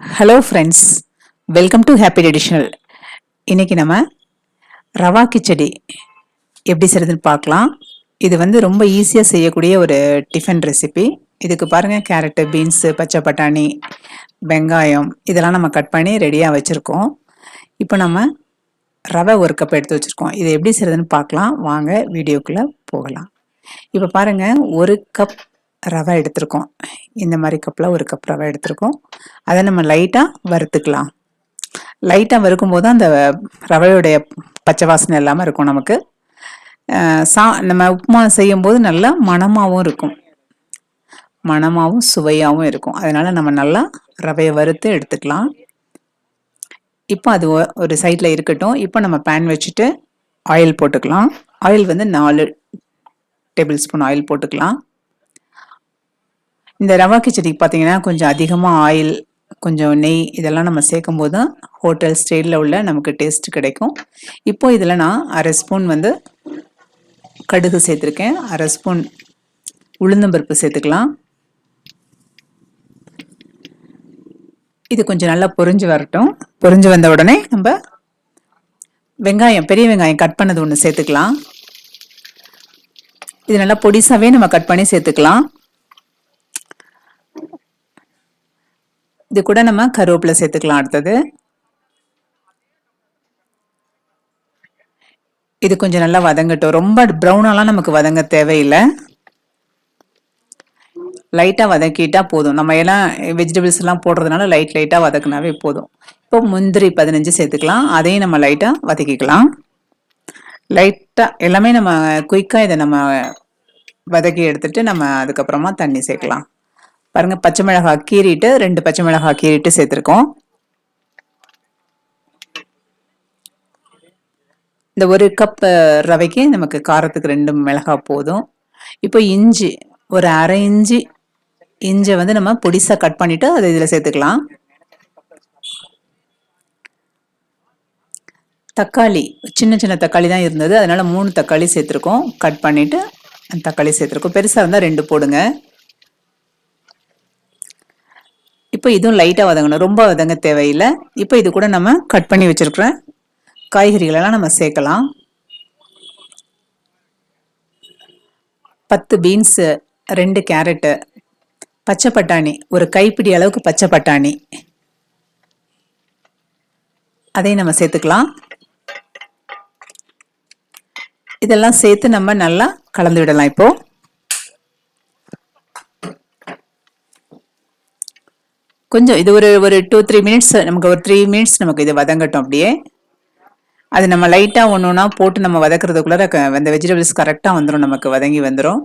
Hello friends welcome to happy traditional இன்றைக்கி நம்ம ரவா கிச்சடி எப்படி செய்யறதுன்னு பார்க்கலாம். இது வந்து ரொம்ப ஈஸியாக செய்யக்கூடிய ஒரு டிஃபன் ரெசிபி இதுக்கு பாருங்கள் கேரட்டு பீன்ஸு பச்சை பட்டாணி வெங்காயம் இதெல்லாம் நம்ம கட் பண்ணி ரெடியாக வச்சுருக்கோம். இப்போ நம்ம ரவை ஒரு கப் எடுத்து வச்சுருக்கோம். இதை எப்படி செய்யறதுன்னு பார்க்கலாம். வாங்க வீடியோக்குள்ளே போகலாம். இப்போ பாருங்கள் ஒரு கப் ரவை எடுத்திருக்கோம். இந்த மாதிரி கப்பில் ஒரு கப் ரவை எடுத்திருக்கோம். அதை நம்ம லைட்டாக வறுத்துக்கலாம். லைட்டாக வறுக்கும் போது அந்த ரவையுடைய பச்சை வாசனை இல்லாமல் இருக்கும் நமக்கு. சா நம்ம உப்புமா செய்யும்போது நல்லா மணமாகவும் இருக்கும். மணமாகவும் சுவையாகவும் இருக்கும். அதனால் நம்ம நல்லா ரவையை வறுத்து எடுத்துக்கலாம். இப்போ அது ஒரு சைடில் இருக்கட்டும். இப்போ நம்ம பேன் வச்சுட்டு ஆயில் போட்டுக்கலாம். ஆயில் வந்து நாலு டேபிள் ஸ்பூன் ஆயில் போட்டுக்கலாம். இந்த ரவா கிச்சடிக்கு பார்த்தீங்கன்னா கொஞ்சம் அதிகமாக ஆயில் கொஞ்சம் நெய் இதெல்லாம் நம்ம சேர்க்கும் போது தான் ஹோட்டல் ஸ்டைலில் உள்ள நமக்கு டேஸ்ட் கிடைக்கும். இப்போ இதில் நான் அரை ஸ்பூன் வந்து கடுகு சேர்த்துருக்கேன். அரை ஸ்பூன் உளுந்தம்பருப்பு சேர்த்துக்கலாம். இது கொஞ்சம் நல்லா பொரிஞ்சு வரட்டும். பொறிஞ்சு வந்த உடனே நம்ம வெங்காயம் பெரிய வெங்காயம் கட் பண்ணது ஒன்று சேர்த்துக்கலாம். இது நல்லா பொடிசாவே நம்ம கட் பண்ணி சேர்த்துக்கலாம். இது கூட நம்ம கருவேப்பிலை சேர்த்துக்கலாம். அடுத்தது இது கொஞ்சம் நல்லா வதங்கட்டும். ரொம்ப ப்ரௌனாலாம் நமக்கு வதங்க தேவையில்லை. லைட்டாக வதக்கிட்டா போதும். நம்ம எல்லாம் வெஜிடபிள்ஸ் எல்லாம் போடுறதுனால லைட் லைட்டாக வதக்குனாவே போதும். இப்போ முந்திரி பதினஞ்சு சேர்த்துக்கலாம். அதையும் நம்ம லைட்டாக வதக்கிக்கலாம். லைட்டாக எல்லாமே நம்ம குயிக்காக இதை நம்ம வதக்கி எடுத்துட்டு நம்ம அதுக்கப்புறமா தண்ணி சேர்க்கலாம். பாருங்க பச்சை மிளகாய் கீறிட்டு ரெண்டு பச்சை மிளகாய் கீறிட்டு சேர்த்துருக்கோம். இந்த ஒரு கப் ரவைக்கு நமக்கு காரத்துக்கு ரெண்டு மிளகாய் போதும். இப்போ இஞ்சி ஒரு அரை இஞ்சி இஞ்சை வந்து நம்ம பொடிசாக கட் பண்ணிவிட்டு அதை இதில் சேர்த்துக்கலாம். தக்காளி சின்ன சின்ன தக்காளி தான் இருந்தது. அதனால் மூணு தக்காளி சேர்த்துருக்கோம். கட் பண்ணிவிட்டு அந்த தக்காளி சேர்த்துருக்கோம். பெருசாக இருந்தால் ரெண்டு போடுங்க. இப்போ இதுவும் லைட்டாக வதங்கணும். ரொம்ப வதங்க தேவையில்லை. இப்போ இது கூட நம்ம கட் பண்ணி வச்சிருக்கிற காய்கறிகளெல்லாம் நம்ம சேர்க்கலாம். பத்து பீன்ஸு ரெண்டு கேரட்டு பச்சை பட்டாணி. ஒரு கைப்பிடி அளவுக்கு பச்சை பட்டாணி. அதையும் நம்ம சேர்த்துக்கலாம். இதெல்லாம் சேர்த்து நம்ம நல்லா கலந்து விடலாம் இப்போது கொஞ்சம் இது ஒரு ஒரு டூ த்ரீ மினிட்ஸ் நமக்கு ஒரு த்ரீ மினிட்ஸ் நமக்கு இது வதங்கட்டும் அப்படியே. அது நம்ம லைட்டாக ஒன்று ஒன்றா போட்டு நம்ம வதக்கிறதுக்குள்ளே அந்த வெஜிடபிள்ஸ் கரெக்டாக வந்துடும் நமக்கு வதங்கி வந்துடும்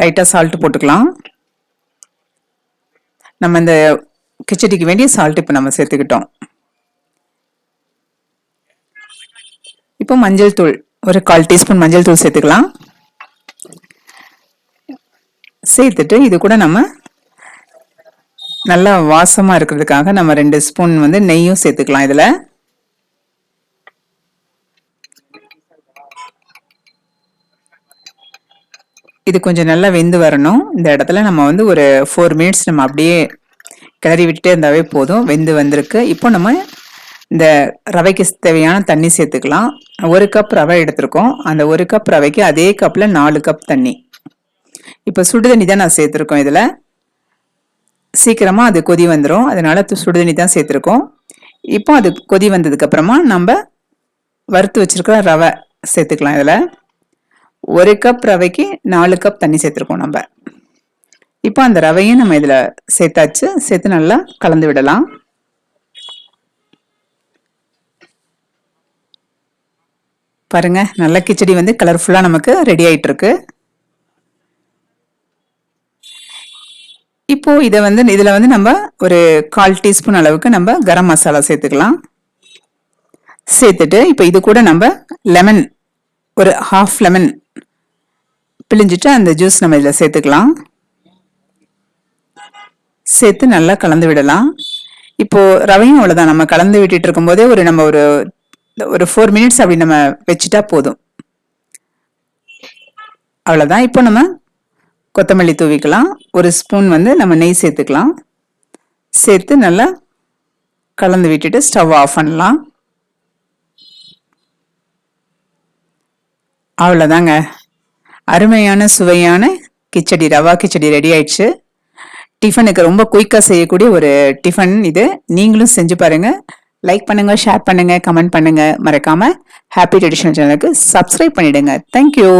லைட்டாக சால்ட் போட்டுக்கலாம். நம்ம இந்த கிச்சடிக்கு வேண்டிய சால்ட் இப்போ நம்ம சேர்த்துக்கிட்டோம். இப்போ மஞ்சள் தூள் ஒரு கால் டீஸ்பூன் மஞ்சள் தூள் சேர்த்துக்கலாம். சேர்த்துட்டு இது கூட நம்ம நல்லா வாசமா இருக்கிறதுக்காக நம்ம ரெண்டு ஸ்பூன் வந்து நெய்யும் சேர்த்துக்கலாம் இதுல. இது கொஞ்சம் நல்லா வெந்து வரணும். இந்த இடத்துல நம்ம வந்து ஒரு ஃபோர் மினிட்ஸ் நம்ம அப்படியே கிளறி விட்டுட்டே இருந்தாவே போதும். வெந்து வந்திருக்கு. இப்போ நம்ம இந்த ரவைக்கு தேவையான தண்ணி சேர்த்துக்கலாம். ஒரு கப் ரவை எடுத்திருக்கோம். அந்த ஒரு கப் ரவைக்கு அதே கப்பில் நாலு கப் தண்ணி. இப்போ சுடு தண்ணி தான் நான் சேர்த்துருக்கோம் இதில். சீக்கிரமாக அது கொதி வந்துடும் அதனால் சுடுதண்ணி தான் சேர்த்துருக்கோம். இப்போ அது கொதி வந்ததுக்கப்புறமா நம்ம வறுத்து வச்சுருக்கிற ரவை சேர்த்துக்கலாம் இதில். ஒரு கப் ரவைக்கு நாலு கப் தண்ணி சேர்த்துருக்கோம் நம்ம. இப்போ அந்த ரவையும் நம்ம இதில் சேர்த்தாச்சு. சேர்த்து நல்லா கலந்து விடலாம். பாருங்க நல்ல கிச்சடி வந்து கலர்ஃபுல்லாக நமக்கு ரெடி ஆகிட்டுருக்கு இப்போது இப்போ இதை வந்து இதில் வந்து நம்ம ஒரு கால் டீஸ்பூன் அளவுக்கு நம்ம கரம் மசாலா சேர்த்துக்கலாம். சேர்த்துட்டு இப்போ இது கூட நம்ம லெமன் ஒரு ஹாஃப் லெமன் பிழிஞ்சிட்டு அந்த ஜூஸ் நம்ம இதில் சேர்த்துக்கலாம். சேர்த்து நல்லா கலந்து விடலாம். இப்போது ரவையும் அவ்வளோதான் நம்ம கலந்து விட்டுட்டு இருக்கும்போதே ஒரு நம்ம ஒரு ஒரு ஃபோர் மினிட்ஸ் அப்படி நம்ம வச்சுட்டா போதும். அவ்வளோதான் இப்போ நம்ம கொத்தமல்லி தூவிக்கலாம். ஒரு ஸ்பூன் வந்து நம்ம நெய் சேர்த்துக்கலாம். சேர்த்து நல்லா கலந்து விட்டுட்டு ஸ்டவ் ஆஃப் பண்ணலாம். அவ்வளோதாங்க. அருமையான சுவையான கிச்சடி ரவா கிச்சடி ரெடி ஆயிடுச்சு. டிஃபனுக்கு ரொம்ப குயிக்காக செய்யக்கூடிய ஒரு டிஃபன் இது. நீங்களும் செஞ்சு பாருங்கள் லைக் பண்ணுங்கள் ஷேர் பண்ணுங்கள் கமெண்ட் பண்ணுங்கள் மறக்காமல் ஹாப்பி ட்ரெடிஷ்னல் சேனலுக்கு சப்ஸ்கிரைப் பண்ணிவிடுங்க தேங்க்யூ